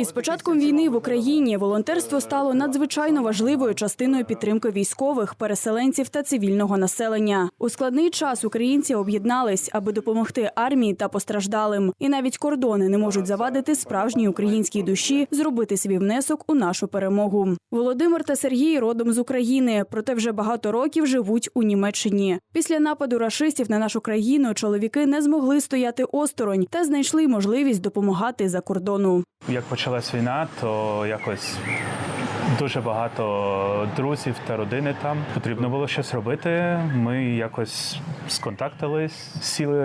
Із початком війни в Україні волонтерство стало надзвичайно важливою частиною підтримки військових, переселенців та цивільного населення. У складний час українці об'єднались, аби допомогти армії та постраждалим. І навіть кордони не можуть завадити справжній українській душі зробити свій внесок у нашу перемогу. Володимир та Сергій родом з України, проте вже багато років живуть у Німеччині. Після нападу рашистів на нашу країну чоловіки не змогли стояти осторонь та знайшли можливість допомагати за кордону. Як почалась війна, то якось дуже багато друзів та родини там. Потрібно було щось робити. Ми якось сконтактились, сіли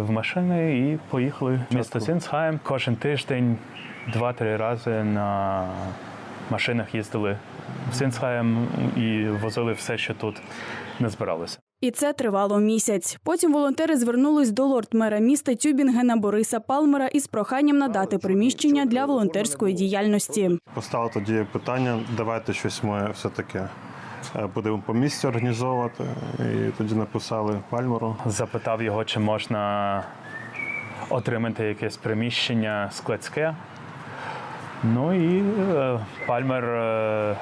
в машини і поїхали в місто Сінсхайм. Кожен тиждень, два-три рази на машинах їздили в Сінсхайм і возили все, що тут не збиралося. І це тривало місяць. Потім волонтери звернулись до лорд-мера міста Тюбінгена Бориса Палмера із проханням надати приміщення для волонтерської діяльності. Постало тоді питання, давайте щось ми все-таки е, будемо по місці організовувати. І тоді написали Пальмеру. запитав його, чи можна отримати якесь приміщення складське. Ну і е, Пальмер е,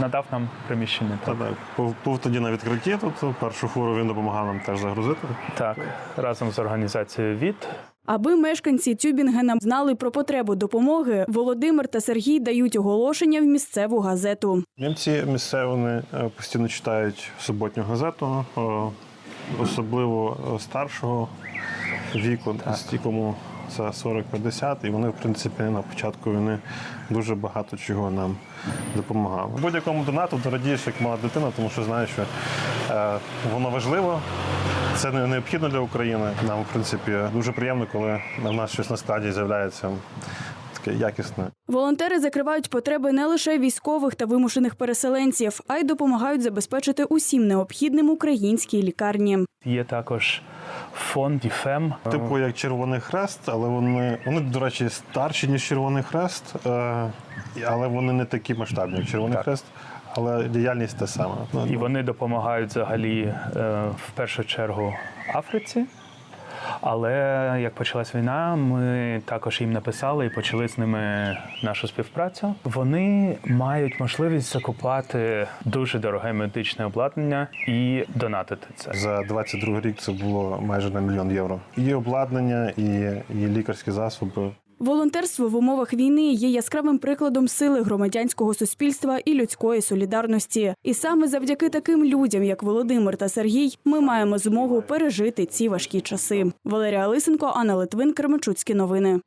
надав нам приміщення. Та Так, так, був, був тоді на відкритті тут. Першу фуру він допомагав нам теж загрузити. так разом з організацією ВІТ. Аби мешканці Тюбінгена знали про потребу допомоги, Володимир та Сергій дають оголошення в місцеву газету. Німці місцеві е, постійно читають суботню газету, е, особливо е, старшого віку, ті, кому це 40-50, і вони, в принципі, на початку війни дуже багато чого нам допомагали. Будь-якому донату ти радієш як мала дитина, тому що знаєш, що е, воно важливо. Це не необхідно для України. Нам, в принципі, дуже приємно, коли в нас щось на складі з'являється таке якісне. Волонтери закривають потреби не лише військових та вимушених переселенців, а й допомагають забезпечити усім необхідним українській лікарні. Є також фонд ДІФЕМ. Типу як Червоний Хрест, але вони, вони, до речі, старші, ніж Червоний Хрест, е, але вони не такі масштабні, як Червоний Так. Хрест, але діяльність та сама. І вони допомагають взагалі е, в першу чергу Африці. Але як почалась війна, ми також їм написали і почали з ними нашу співпрацю. Вони мають можливість закупати дуже дороге медичне обладнання і донатити це. За 22 рік це було майже на мільйон євро. І обладнання, і, і лікарські засоби. Волонтерство в умовах війни є яскравим прикладом сили громадянського суспільства і людської солідарності. І саме завдяки таким людям, як Володимир та Сергій, ми маємо змогу пережити ці важкі часи. Валерія Лисенко, Анна Литвин, Кременчуцькі новини.